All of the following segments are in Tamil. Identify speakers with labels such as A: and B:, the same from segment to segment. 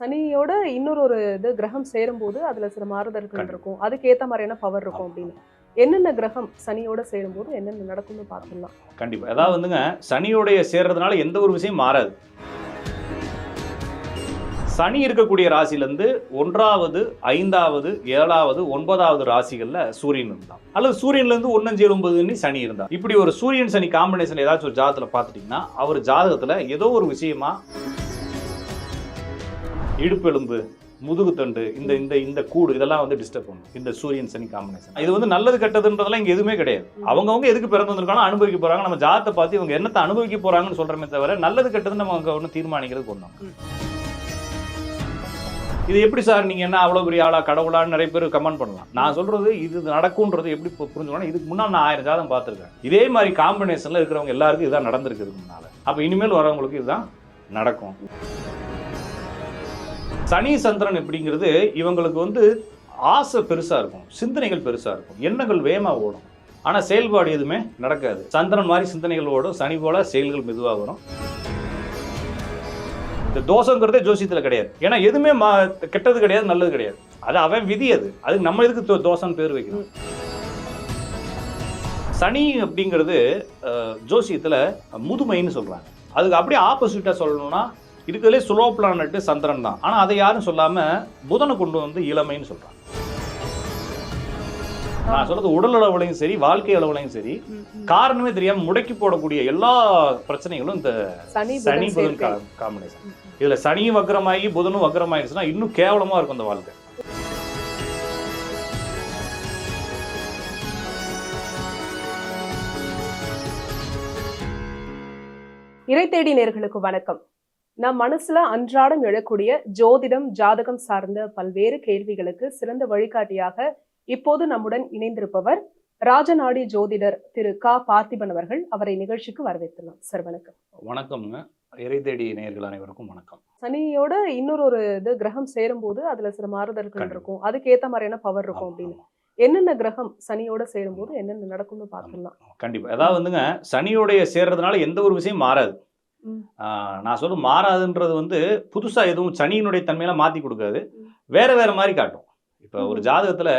A: சனியோட இன்னொரு ஒரு இது கிரகம் சேரும்போது அதுல சில மாறுதல்கள். இருக்கும். அதுக்கு ஏத்த மாதிரியான பவர் இருக்கும். அப்படின்னு. என்னென்ன கிரகம் சனியோட சேரும்போது என்னென்ன நடக்கும்னு பார்த்துடலாம்.
B: கண்டிப்பா. அதாவது வந்துங்க சனியோடைய சேர்றதுனால எந்த ஒரு விஷயம் மாறாது. சனி இருக்கக்கூடிய ராசியிலேருந்து ஒன்றாவது ஐந்தாவது ஏழாவது ஒன்பதாவது ராசிகளில் சூரியன் இருந்தான். அல்லது சூரியன்லேருந்து ஒன்னஞ்சு ஒன்பதுன்னு சனி இருந்தா இப்படி ஒரு சூரியன் சனி காம்பினேஷன் ஏதாச்சும் ஒரு ஜாதகத்தில் பார்த்துட்டிங்கன்னா அவர் ஜாதகத்தில் ஏதோ ஒரு விஷயமா இடுப்பெலும்பு முதுகுத்தண்டு இந்த இந்த இந்த கூடு இதெல்லாம் வந்து டிஸ்டர்ப் பண்ணும். இந்த சூரியன் சனி காம்பினேஷன் இது வந்து நல்லது கெட்டதுன்றதெல்லாம் இங்க எதுவுமே கிடையாது. அவங்கவங்க எதுக்கு பிறந்து வந்திருக்காங்க அனுபவிக்க போறாங்க. நம்ம ஜாதத்தை பார்த்து இவங்க என்னத்தை அனுபவிக்க போறாங்கன்னு சொல்றமே தவிர நல்லது கெட்டதுன்னு நம்ம அங்க ஒன்றும் தீர்மானிக்கிறது கொண்டோம். இது எப்படி சார்? நீங்க என்ன அவ்வளவு பெரிய ஆளா கடவுளான்னு நிறைய பேர் கமெண்ட் பண்ணலாம். நான் சொல்றது இது நடக்கும்ன்றது எப்படி புரிஞ்சுக்கணும் இதுக்கு முன்னால் நான் ஆயிரம் ஜாதகம் பார்த்துருக்கேன். இதே மாதிரி காம்பினேஷன்ல இருக்கிறவங்க எல்லாருக்கும் இதுதான் நடந்திருக்கு இதுக்கு முன்னால. அப்ப இனிமேல் வரவங்களுக்கு இதுதான் நடக்கும். சனி சந்திரன் எப்படிங்கிறது இவங்களுக்கு வந்து ஆசை பெருசா இருக்கும் சிந்தனைகள் பெருசா இருக்கும். எண்ணங்கள் வேகமா ஓடும். ஆனா செயல்பாடு எதுவுமே நடக்காது. சந்திரன் மாதிரி சிந்தனைகள் ஓடும் சனி போல செயல்கள் மெதுவாக வரும். இந்த தோஷங்கிறதே ஜோசியத்துல கிடையாது. ஏன்னா எதுவுமே மா- கெட்டது கிடையாது நல்லது கிடையாது. அது அவன் விதி அது. அதுக்கு நம்ம எதுக்கு தோ- பேர் வைக்கணும்? சனி அப்படிங்கிறது ஜோசியத்தில் ஜோசியத்துல முதுமைன்னு சொல்கிறாங்க அதுக்கு அப்படியே ஆப்போசிட்டா சொல்லணும்னா இருக்கிறதுலே ஸ்லோ பிளானட் சந்திரன் தான். ஆனா அதை யாரும் சொல்லாம புதனை கொண்டு வந்து இளமைன்னு சொல்றாங்க. நான் சொல்றது உடல் அளவுலையும் சரி வாழ்க்கை அளவுலையும் சரி காரணமே தெரியாம முடக்கி போடக்கூடிய எல்லா பிரச்சனைகளும் இந்த
A: சனி புதன்.
B: காம்பினேஷன் இதுல சனியும் வக்கரமாகி புதனும் வக்கரமாயிருச்சுன்னா இன்னும் கேவலமா இருக்கும் அந்த வாழ்க்கை.
A: இறை தேடி நேர்களுக்கு வணக்கம். நம் மனசுல அன்றாடம் எழக்கூடிய ஜோதிடம் ஜாதகம் சார்ந்த பல்வேறு கேள்விகளுக்கு சிறந்த வழிகாட்டியாக இப்போது நம்முடன் இணைந்திருப்பவர் ராஜநாடி ஜோதிடர் திரு க. பார்த்திபன் அவர்கள் அவரை நிகழ்ச்சிக்கு வரவேற்கலாம் சார் வணக்கம்.
B: வணக்கம்ங்க. இறை தேடி நேயர்கள் அனைவருக்கும் வணக்கம்.
A: சனியோட இன்னொரு ஒரு இது கிரகம் சேரும்போது அதுல சில மாறுதல்கள். இருக்கும். அதுக்கு ஏத்த மாதிரியான பவர் இருக்கும் அப்படின்னு. என்னென்ன கிரகம் சனியோட சேரும்போது என்னென்ன நடக்கும்னு பார்த்துடலாம்
B: கண்டிப்பா. அதாவது வந்துங்க சனியோடைய சேர்றதுனால எந்த ஒரு விஷயம் மாறாது. நான் சொல்ல மாறாதுன்றது வந்து புதுசா எதுவும் சனியினுடைய தன்மையெல்லாம் மாத்தி கொடுக்காது. வேற வேற மாதிரி காட்டும். இப்போ ஒரு. ஜாதகத்துல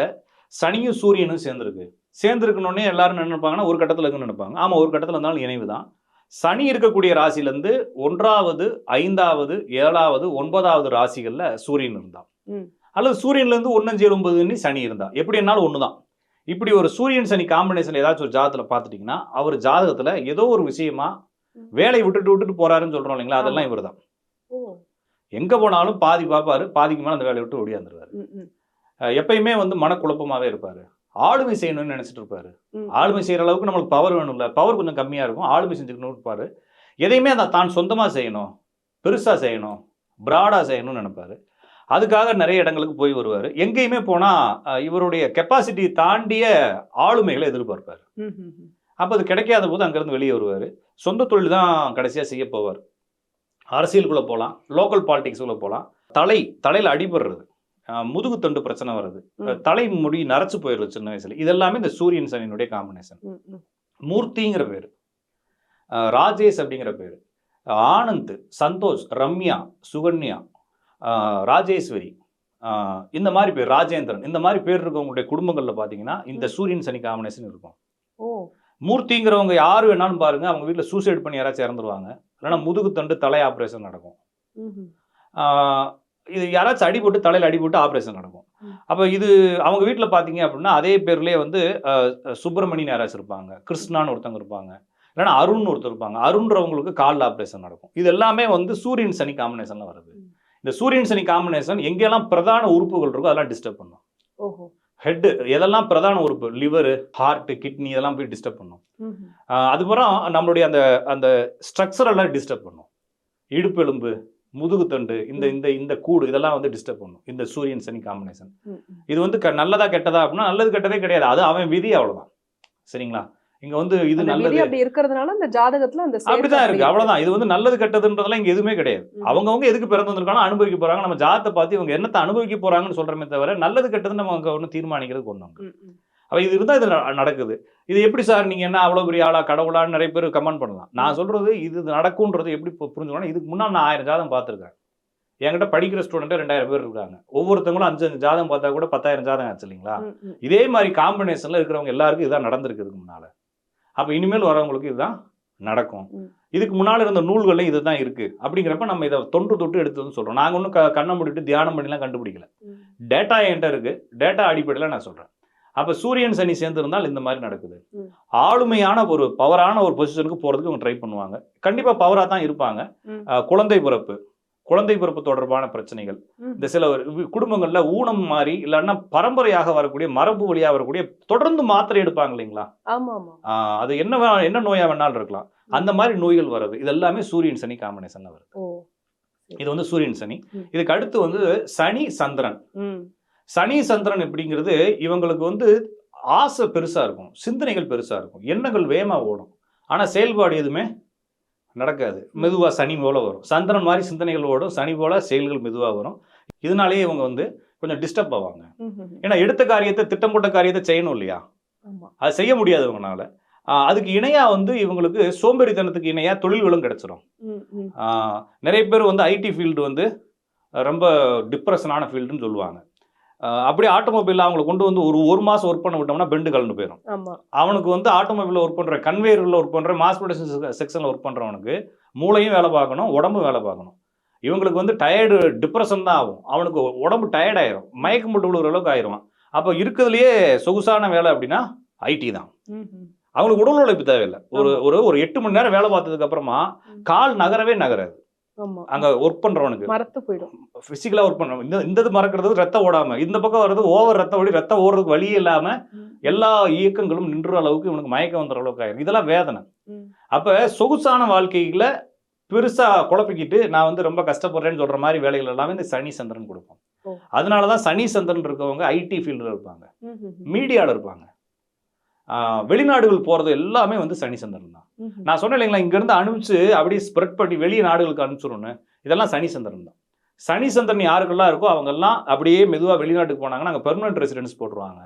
B: சனியும் சூரியனும் சேர்ந்துருக்கு. சேர்ந்துருக்கணுன்னே எல்லாரும் நினைப்பாங்கன்னா ஒரு கட்டத்துல இருக்குன்னு நினைப்பாங்க. ஆமா ஒரு கட்டத்துல இருந்தாலும் இணைவு தான் சனி இருக்கக்கூடிய ராசியிலேருந்து ஒன்றாவது ஐந்தாவது ஏழாவது ஒன்பதாவது ராசிகள்ல சூரியன் இருந்தான். அல்லது சூரியன்லேருந்து ஒன்னஞ்சு ஒன்பதுன்னு சனி இருந்தா எப்படி என்னாலும் ஒன்று தான் இப்படி ஒரு சூரியன் சனி காம்பினேஷன் ஏதாச்சும் ஒரு ஜாதகத்தில் பார்த்துட்டிங்கன்னா அவர் ஜாதகத்துல ஏதோ ஒரு விஷயமா
A: ம்.
B: வேலையை விட்டுட்டு விட்டுட்டு போறாருன்னு சொல்றோம் இல்லைங்களா? அதெல்லாம்
A: ஆமா.
B: இவர் தான்
A: ஓ.
B: எங்க போனாலும் பாதி பார்ப்பாரு பாதிக்கு மேல அந்த வேலையை விட்டு ஓடியாந்துருவாரு. எப்பயுமே வந்து மனக்குழப்பமாவே இருப்பாரு. ஆளுமை செய்யணும்னு நினைச்சிட்டு இருப்பாரு. ஆளுமை செய்யற அளவுக்கு நம்மளுக்கு பவர் வேணும்ல. பவர் கொஞ்சம் கம்மியா இருக்கும். ஆளுமை செஞ்சுக்கணும் இருப்பாரு. எதையுமே அதை தான் சொந்தமா செய்யணும் பெருசா செய்யணும் பிராடா செய்யணும்னு நினைப்பாரு. அதுக்காக நிறைய இடங்களுக்கு போய் வருவார். எங்கேயுமே போனா அஹ், இவருடைய கெப்பாசிட்டி தாண்டிய ஆளுமைகளை எதிர்பார்ப்பார். அப்போ அது கிடைக்காத போது அங்கேருந்து வெளியே வருவார். சொந்த தொழில் தான் கடைசியாக செய்ய போவார். அரசியலுக்குள்ளே போகலாம் லோக்கல் பாலிடிக்ஸுக்குள்ளே போகலாம் தலை தலையில் அடிபடுறது. அஹ் முதுகுத்தண்டு பிரச்சனை வருது. தலை முடி நரைச்சு போயிடுது சின்ன வயசுல. இதெல்லாமே இந்த சூரியன் சனியினுடைய காம்பினேஷன். மூர்த்திங்கிற பேர். ராஜேஷ் அப்படிங்கிற பேர். ஆனந்த் சந்தோஷ் ரம்யா சுகன்யா ராஜேஸ்வரி இந்த மாதிரி பேர் ராஜேந்திரன். இந்த மாதிரி பேர் இருக்கவங்களுடைய குடும்பங்களில் பார்த்தீங்கன்னா இந்த சூரியன் சனி காம்பினேஷன் இருக்கும்.
A: ஓ.
B: மூர்த்திங்கிறவங்க யார் வேணாலும் பாருங்க அவங்க வீட்டில் சூசைட் பண்ணி யாராச்சும் இறந்துருவாங்க. இல்லைன்னா முதுகு தண்டு தலை ஆப்ரேஷன் நடக்கும். இது யாராச்சும் அடிபட்டு தலையில் அடிபட்டு ஆப்ரேஷன் நடக்கும். அப்போ இது அவங்க வீட்டில் பார்த்தீங்க அப்படின்னா அதே பேர்லேயே வந்து சுப்பிரமணியன் யாராச்சும் இருப்பாங்க கிருஷ்ணான்னு ஒருத்தவங்க இருப்பாங்க. இல்லைன்னா அருண் ஒருத்தர் இருப்பாங்க. அருண்றவங்களுக்கு காலில் ஆப்ரேஷன் நடக்கும். இது எல்லாமே வந்து சூரியன் சனி காம்பினேஷனில் வருது. இந்த சூரியன் சனி காம்பினேஷன் எங்கெல்லாம் பிரதான உறுப்புகள் இருக்கோ அதெல்லாம் டிஸ்டர்ப் பண்ணும்.
A: ஓஹோ.
B: ஹெட் எதெல்லாம் பிரதான உறுப்பு? லிவர் ஹார்ட் கிட்னி இதெல்லாம் போய் டிஸ்டர்ப் பண்ணும். அதுக்கப்புறம் நம்மளுடைய அந்த அந்த ஸ்ட்ரக்சர் எல்லாம் டிஸ்டர்ப் பண்ணும். இடுப்பெலும்பு முதுகுத்தண்டு இந்த இந்த இந்த கூடு இதெல்லாம் வந்து டிஸ்டர்ப் பண்ணும். இந்த சூரியன் சனி காம்பினேஷன்.
A: இது
B: வந்து க- நல்லதா கெட்டதா அப்படின்னா நல்லது கெட்டதே கிடையாது. அது அவன் விதி அவ்வளவுதான். சரிங்களா? இங்க வந்து இது நல்லது.
A: அப்படி இருக்கிறதுனால அந்த ஜாதகத்துல அந்த
B: அப்படிதான்
A: அப்படி
B: இருக்கு அவ்வளவுதான். இது வந்து நல்லது கெட்டதுன்றதெல்லாம் இங்க எதுவுமே கிடையாது. அவங்கவங்க எதுக்கு பிறந்து வந்திருக்காங்க அனுபவிக்க போறாங்க. நம்ம ஜாதத்தை பார்த்து இவங்க என்னத்தை அனுபவிக்க போறாங்கன்னு சொல்றமே தவிர நல்லது கெட்டதுன்னு நம்ம அங்க ஒன்றும் தீர்மானிக்கிறது கொண்டு. அப்ப இது இருந்தா இது நடக்குது. இது எப்படி சார் நீங்க என்ன அவ்வளவு பெரிய ஆளா கடவுளான்னு நிறைய பேர் கமெண்ட் பண்ணலாம். நான் சொல்றது இது நடக்கும்ன்றது எப்படி புரிஞ்சுக்கணும்? இதுக்கு முன்னால் நான் ஆயிரம் ஜாதகம் பார்த்துருக்கேன். என்கிட்ட படிக்கிற ஸ்டூடெண்ட்டே ரெண்டாயிரம் பேர் இருக்காங்க. ஒவ்வொருத்தவங்களும் அஞ்சு அஞ்சு ஜாதகம் பார்த்தா கூட பத்தாயிரம் ஜாதகம் ஆச்சு இல்லைங்களா. இதே மாதிரி காம்பினேஷன்ல இருக்கிறவங்க எல்லாருக்கும் இதுதான் நடந்திருக்கு இதுக்கு முன்னால. அப்ப இனிமேல் வரவங்களுக்கு இதுதான் நடக்கும். இதுக்கு முன்னால இருந்த நூல்கள்ல இதுதான் இருக்கு. அப்படிங்கிறப்ப நம்ம இதை தொன்று தொட்டு எடுத்து வந்து சொல்றோம். நாங்க ஒன்றும் க கண்ணை மூடிட்டு தியானம் பண்ணிலாம் கண்டுபிடிக்கல. டேட்டா என்கிட்ட இருக்கு. டேட்டா அடிப்படையில் நான் சொல்றேன். அப்ப சூரியன் சனி சேர்ந்து இருந்தால் இந்த மாதிரி நடக்குது. ஆளுமையான ஒரு பவரான ஒரு பொசிஷனுக்கு போறதுக்கு அவங்க ட்ரை பண்ணுவாங்க. கண்டிப்பா பவரா தான் இருப்பாங்க. குழந்தை பிறப்பு. குழந்தை பிறப்பு தொடர்பான பிரச்சனைகள். இந்த சில குடும்பங்கள்ல ஊனம் மாறி இல்லைன்னா பரம்பரையாக வரக்கூடிய மரபு வழியா வரக்கூடிய தொடர்ந்து மாத்திரை எடுப்பாங்க இல்லைங்களா? அது என்ன என்ன நோயா வேணாலும் இருக்கலாம். அந்த மாதிரி நோய்கள் வர்றது. இது எல்லாமே சூரியன் சனி காம்பினேஷன்ல வருது இது வந்து சூரியன் சனி. இதுக்கு அடுத்து வந்து சனி சந்திரன். சனி சந்திரன் எப்படிங்கிறது இவங்களுக்கு வந்து ஆசை பெருசா இருக்கும். சிந்தனைகள் பெருசா இருக்கும். எண்ணங்கள் வேகமா ஓடும். ஆனா செயல்பாடு எதுவுமே நடக்காது. மெதுவா சனி போல வரும். சந்திரன் மாதிரி சிந்தனைகள் ஓடும். சனி போல செயல்கள் மெதுவா வரும். இதனாலேயே இவங்க வந்து கொஞ்சம் டிஸ்டர்ப் ஆவாங்க. ஏன்னா எடுத்த காரியத்தை திட்டம் போட்ட காரியத்தை செய்யணும் இல்லையா? அது செய்ய முடியாது இவங்கனால ஆஹ் அதுக்கு இணையா வந்து இவங்களுக்கு சோம்பேறித்தனத்துக்கு இணையா தொழில்களும் கிடைச்சிரும். நிறைய பேர் வந்து ஐடி ஃபீல்டு வந்து ரொம்ப டிப்ரெஷனான ஃபீல்டுன்னு சொல்லுவாங்க. அப்படியே ஆட்டோமொபைலில் அவங்களை கொண்டு வந்து ஒரு ஒரு மாதம் ஒர்க் பண்ண விட்டோம்னா பெண்டு கலந்து போயிடும் அவனுக்கு வந்து ஆட்டோமொபைலில் ஒர்க் பண்ணுற கன்வேயரில் ஒர்க் பண்ணுற மாஸ் ப்ரொடக்ஷன் செக்ஷனில் ஒர்க் பண்ணுறவனுக்கு மூளையும் வேலை பார்க்கணும் உடம்பும் வேலை பார்க்கணும். இவங்களுக்கு வந்து டயர்டு டிப்ரெஷன் தான் ஆகும். அவனுக்கு உடம்பு டயர்ட் ஆயிரும். மயக்கம் போட்டு விழுகிற அளவுக்கு ஆயிரும் அப்போ இருக்கிறதுலையே சொகுசான வேலை அப்படின்னா ஐடி தான். அவங்களுக்கு உடல் உழைப்பு தேவையில்லை. ஒரு ஒரு ஒரு எட்டு மணி நேரம் வேலை பார்த்ததுக்கு அப்புறமா. கால் நகரவே நகராது. அங்க ஒர்க் பண்றவனுக்கு.
A: மரத்து போயிடும்.
B: பிசிக்கலா ஒர்க் பண்றவன். இந்த இந்த இது மறக்கிறது ரத்தம் ஓடாம இந்த பக்கம் வர்றது ஓவர் ரத்தம் ஓடி ரத்தம் ஓடுறதுக்கு வழியே இல்லாம எல்லா இயக்கங்களும் நின்ற அளவுக்கு இவனுக்கு மயக்கம் வந்துற அளவுக்கு ஆயிரும் இதெல்லாம் வேதனை. அப்ப சொகுசான வாழ்க்கையில பெருசா குழப்பிக்கிட்டு நான் வந்து ரொம்ப கஷ்டப்படுறேன்னு சொல்ற மாதிரி வேலைகள் எல்லாமே இந்த சனி சந்திரன் கொடுப்போம். அதனாலதான் சனி சந்திரன் இருக்கவங்க ஐடி ஃபீல்டில் இருப்பாங்க.
A: ம், ம், ம்.
B: மீடியால இருப்பாங்க வெளிநாடுகள் போறது எல்லாமே வந்து சனி சந்திரன் தான். நான் சொன்னேன் இல்லைங்களா இங்கேருந்து அனுப்பிச்சு அப்படியே ஸ்ப்ரெட் பண்ணி வெளிய நாடுகளுக்கு அனுப்பிச்சிடணும்னு. இதெல்லாம் சனி சந்திரன் தான். சனி சந்திரன் யாருக்கெல்லாம் இருக்கோ அவங்கெல்லாம் அப்படியே மெதுவாக வெளிநாட்டுக்கு போனாங்கன்னா அங்கே பெர்மனன்ட் ரெசிடென்ஸ் போட்டுருவாங்க.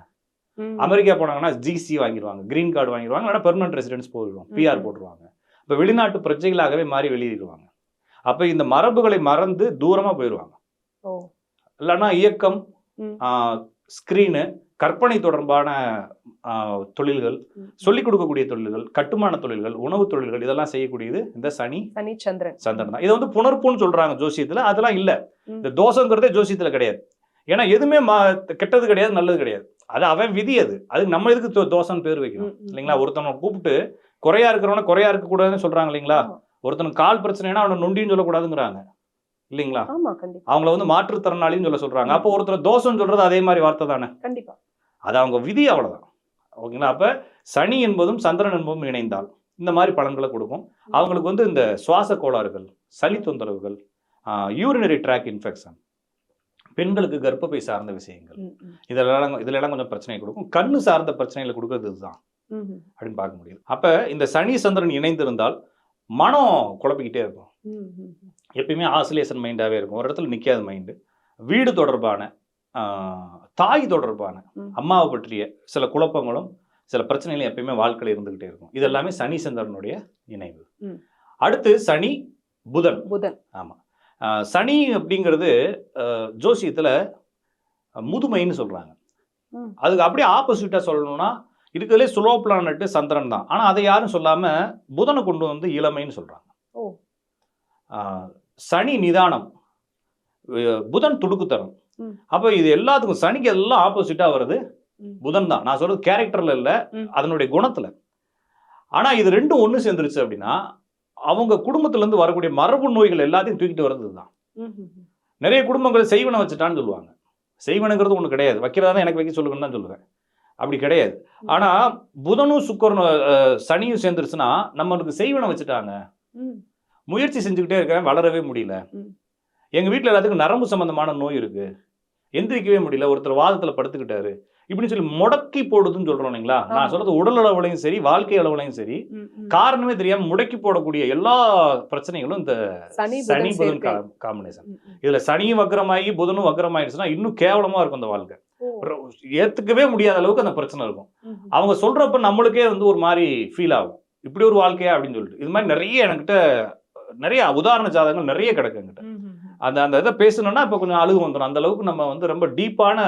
B: அமெரிக்கா போனாங்கன்னா ஜிசி வாங்கிடுவாங்க கிரீன் கார்டு வாங்கிடுவாங்க இல்லைன்னா பெர்மனன்ட் ரெசிடென்ஸ் போயிடுவோம் பிஆர். போட்டுருவாங்க. இப்போ வெளிநாட்டு பிரஜைகளாகவே மாறி வெளியிடுவாங்க அப்போ இந்த மரபுகளை மறந்து தூரமாக போயிடுவாங்க. இல்லைன்னா இயக்கம். ஸ்க்ரீனு கற்பனை தொடர்பான தொழில்கள். சொல்லிக் கொடுக்கக்கூடிய தொழில்கள் கட்டுமான தொழில்கள் உணவு தொழில்கள் இதெல்லாம் செய்யக்கூடியது இந்த சனி
A: சனி சந்திரன்.
B: சந்திரன் தான். இதை வந்து புணர்ப்புன்னு சொல்றாங்க ஜோசியத்துல. அதெல்லாம் இல்ல. இந்த தோஷங்கிறதே ஜோசியத்துல கிடையாது. ஏன்னா எதுவுமே கெட்டது கிடையாது நல்லது கிடையாது. அது அவன் விதி அது. அதுக்கு நம்ம எதுக்கு தோ- தோஷம்னு பேர் வைக்கணும். இல்லைங்களா? ஒருத்தனை கூப்பிட்டு குறையா இருக்கிறவன குறையா இருக்க கூடாதுன்னு சொல்றாங்க இல்லைங்களா. ஒருத்தனுக்கு கால் பிரச்சனைனா அவனை நொண்டின்னு சொல்லக்கூடாதுங்கிறாங்க. இல்லைங்களா?
A: ஆமா கண்டிப்பா.
B: அவங்கள வந்து மாற்றுத்திறனாளின்னு சொல்ல சொல்றாங்க. அப்போ ஒருத்தர் தோஷம் சொல்றது அதே மாதிரி வார்த்தை தானே?
A: கண்டிப்பா.
B: அது அவங்க விதி அவ்வளவுதான். ஓகேங்களா? அப்ப சனி என்பதும் சந்திரன் என்பதும் இணைந்தால் இந்த மாதிரி பலன்களை கொடுக்கும். அவங்களுக்கு வந்து இந்த சுவாச கோளாறுகள் சளி தொந்தரவுகள் யூரினரி ட்ராக் இன்ஃபெக்ஷன் பெண்களுக்கு கர்ப்பப்பை சார்ந்த விஷயங்கள். இதெல்லாம் இதுல எல்லாம் கொஞ்சம் பிரச்சனை கொடுக்கும். கண்ணு சார்ந்த பிரச்சனைகளை கொடுக்கறது இதுதான். அப்படின்னு பார்க்க முடியுது. அப்ப இந்த சனி சந்திரன் இணைந்திருந்தால் மனம் குழப்பிக்கிட்டே இருக்கும். எப்பயுமே ஆசிலேஷன் மைண்டாவே இருக்கும். ஒரு இடத்துல நிக்காத மைண்டு வீடு தொடர்பான தாய் தொடர்பான. அம்மாவை பற்றிய சில குழப்பங்களும் சில பிரச்சனைகளும் எப்பயுமே வாழ்க்கையில் இருந்துகிட்டே இருக்கும். இது எல்லாமே சனி சந்திரனுடைய
A: ம்.
B: அடுத்து சனி புதன்.
A: புதன்.
B: ஆஹ், சனி அப்படிங்கிறது ஜோசியத்துல முதுமைன்னு சொல்றாங்க.
A: ம்.
B: அதுக்கு அப்படியே ஆப்போசிட்டா சொல்லணும்னா இருக்கிறதுலே ஸ்லோ பிளானட் சந்திரன் தான். ஆனா அதை யாரும் சொல்லாம புதனை கொண்டு வந்து இளமைன்னு. ஆஹ், சனி நிதானம் புதன்
A: ம்.
B: அப்ப இது எல்லாத்துக்கும் சனிக்கு எல்லாம் ஆப்போசிட்டா வருது. புதன் தான். நான் சொல்றது கேரக்டர்ல இல்ல. அதனுடைய குணத்துல. ஆனா இது ரெண்டும் ஒண்ணு சேர்ந்துருச்சு அப்படின்னா அவங்க குடும்பத்துல இருந்து வரக்கூடிய மரபு நோய்கள் எல்லாத்தையும் தூக்கிட்டு வர்றது தான். நிறைய குடும்பங்கள் செய்வனை வச்சுட்டான்னு சொல்லுவாங்க. செய்வனுங்கிறது ஒண்ணு கிடையாது. வைக்கிறதா தான் எனக்கு வைக்க சொல்லுங்கன்னு தான் சொல்லுவேன். அப்படி கிடையாது. ஆனா புதனும் சுக்கரனும் சனியும் சேர்ந்துருச்சுன்னா நம்மளுக்கு செய்வனை வச்சுட்டாங்க. முயற்சி செஞ்சுக்கிட்டே இருக்கேன் வளரவே முடியல
A: ம்.
B: எங்க வீட்ல எல்லாத்துக்கும் நரம்பு சம்பந்தமான நோய் இருக்கு எந்திரிக்கவே முடியல ஒருத்தர் வாதத்துல படுத்துக்கிட்டாரு இப்படின்னு சொல்லி முடக்கி போடுதுன்னு சொல்றோம் இல்லைங்களா நான். சொல்றது உடல் அளவுலையும் சரி வாழ்க்கை அளவுலையும் சரி. காரணமே தெரியாம முடக்கி போடக்கூடிய எல்லா பிரச்சனைகளும் இந்த
A: சனி புதன்.
B: காம்பினேஷன். இதுல சனியும் வக்கரமாகி புதனும் வக்கரமாயிடுச்சுன்னா இன்னும் கேவலமா இருக்கும் அந்த வாழ்க்கை ஏத்துக்கவே முடியாத அளவுக்கு அந்த பிரச்சனை இருக்கும். அவங்க சொல்றப்ப நம்மளுக்கே வந்து ஒரு மாதிரி ஃபீல் ஆகும் இப்படி ஒரு வாழ்க்கையா அப்படின்னு சொல்லிட்டு இது மாதிரி நிறைய என்கிட்ட நிறைய உதாரண ஜாதகங்கள் நிறைய கிடக்கு என்கிட்ட. அந்த அந்த இதை பேசணும்னா இப்போ கொஞ்சம் அழுகு வந்துடும் அந்த அளவுக்கு நம்ம வந்து ரொம்ப டீப்பான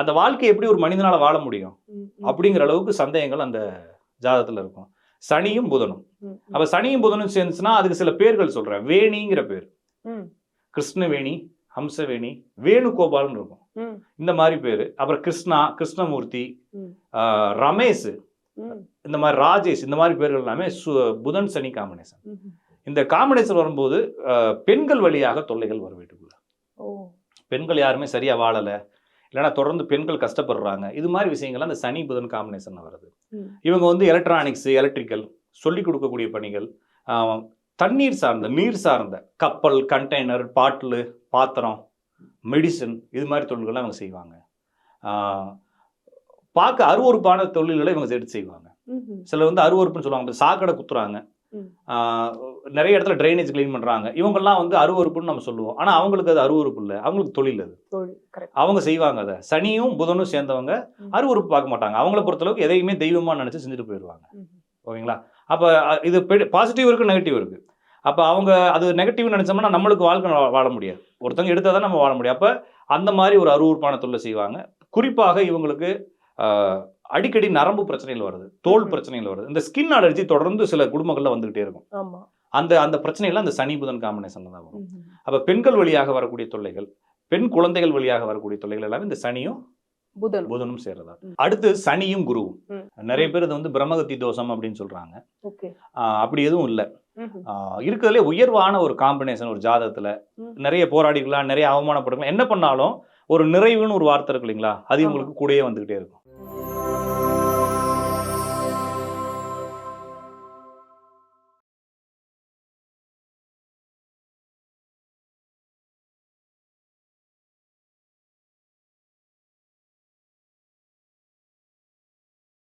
B: அந்த வாழ்க்கை எப்படி ஒரு மனிதனால வாழ முடியும்? அப்படிங்கிற அளவுக்கு சந்தேகங்கள் அந்த ஜாதகத்துல இருக்கும். சனியும் புதனும். அப்ப சனியும் புதனும் சேர்ந்துச்சுன்னா அதுக்கு சில பேர்கள் சொல்றேன். வேணிங்கிற பேர். கிருஷ்ணவேணி ஹம்சவேணி வேணுகோபால்னு இருக்கும். இந்த மாதிரி பேர். அப்புறம் கிருஷ்ணா கிருஷ்ணமூர்த்தி ரமேஷ். இந்த மாதிரி ராஜேஷ் இந்த மாதிரி பேர்கள் எல்லாமே புதன் சனி காம்பினேஷன் இந்த காம்பினேஷன் வரும்போது பெண்கள் வழியாக தொல்லைகள் வரும் வீட்டுக்குள்ள பெண்கள் யாருமே சரியா வாழல. இல்லைன்னா தொடர்ந்து பெண்கள் கஷ்டப்படுறாங்க. இது மாதிரி விஷயங்கள்லாம் அந்த சனி புதன் காம்பினேஷன் வருது. இவங்க வந்து எலக்ட்ரானிக்ஸ் எலக்ட்ரிக்கல் சொல்லிக் கொடுக்கக்கூடிய பணிகள் தண்ணீர் சார்ந்த நீர் சார்ந்த கப்பல் கண்டெய்னர் பாட்டில் பாத்திரம் மெடிசன் இது மாதிரி தொழில்களை அவங்க செய்வாங்க. பார்க்க அருவறுப்பான தொழில்களை இவங்க எடுத்து செய்வாங்க. சிலர் வந்து அருவறுப்புன்னு சொல்லுவாங்க. சாக்கடை குத்துறாங்க. நிறைய இடத்துல ட்ரைனேஜ் க்ளீன் பண்றாங்க. இவங்கெல்லாம் வந்து அருவறுப்புன்னு நம்ம சொல்லுவோம். ஆனா அவங்களுக்கு அது அருவறுப்பு இல்லை. அவங்களுக்கு தொழில் அது. அவங்க செய்வாங்க அதை. சனியும் புதனும் சேர்ந்தவங்க. அருவறுப்பு பார்க்க மாட்டாங்க. அவங்கள பொறுத்தளவுக்கு எதையுமே தெய்வமா நினைச்சு செஞ்சுட்டு போயிடுவாங்க. ஓகேங்களா? அப்போ இது பாசிட்டிவ் இருக்கு நெகட்டிவ் இருக்கு. அப்போ அவங்க அது நெகட்டிவ் நினைச்சோம்னா நம்மளுக்கு வாழ்க்கை வாழ முடியாது. ஒருத்தவங்க எடுத்தால் தான் நம்ம வாழ முடியும். அப்போ அந்த மாதிரி ஒரு அருவறுப்பான தொழிலை செய்வாங்க. குறிப்பாக இவங்களுக்கு அடிக்கடி நரம்பு பிரச்சனைகள் வருது. தோல். பிரச்சனைகள் வருது. இந்த ஸ்கின் அலர்ஜி தொடர்ந்து சில குடும்பங்கள்ல வந்துகிட்டே இருக்கும்.
A: ஆமா.
B: அந்த அந்த பிரச்சனைகள் அந்த சனி புதன் காம்பினேஷன்ல தான் வரும் அப்போ பெண்கள் வழியாக வரக்கூடிய தொல்லைகள் பெண் குழந்தைகள் வழியாக வரக்கூடிய தொல்லைகள் எல்லாமே இந்த சனியும்
A: புதன்
B: புதனும் சேர்றதா. அடுத்து சனியும் குருவும். நிறைய பேர் இது வந்து பிரம்மகத்தி தோஷம் அப்படின்னு சொல்றாங்க. அப்படி எதுவும் இல்லை. இருக்கிறதுலே உயர்வான ஒரு காம்பினேஷன் ஒரு ஜாதகத்துல. நிறைய போராடிக்கலாம் நிறைய அவமானப்படுக்கலாம் என்ன பண்ணாலும் ஒரு நிறைவுன்னு ஒரு வார்த்தை இருக்கு இல்லைங்களா? அது. உங்களுக்கு கூடயே வந்துகிட்டே இருக்கும்.